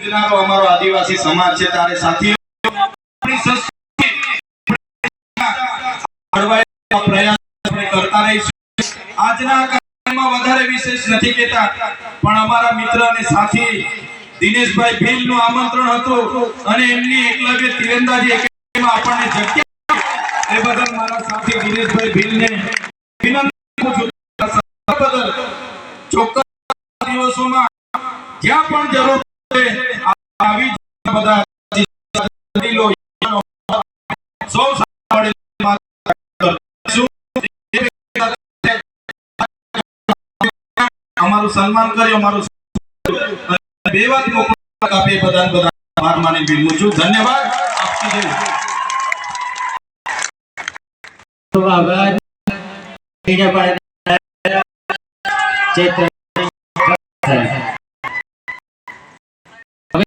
યોજનાનો અમારો આદિવાસી સમાજ છે, તારે સાથી કરતા રહીશું. આજના કાર્યક્રમમાં વધારે વિશેષ નથી કહેતા, પણ અમારા મિત્ર અને સાથી દિનેશભાઈ ભીલનું આમંત્રણ હતું અને એમની એકલવ્ય તીરંદાજી એકેડેમીમાં આપણને જગ્યા એ બદલ મારા સાથી દિનેશભાઈ ભીલને વિનંતી ચોક્કસ દિવસોમાં જ્યાં પણ જરૂર પડે આવી બધા વડીલો, સૌ કરીશું. અમારું સન્માન કર્યો અમારું બે વાત આપે બધા બધા આભાર માની વિનમું છું ધન્યવાદ આપતી જય. ખૂબ આભાર બીજા પાડે ચૈત્ર હવે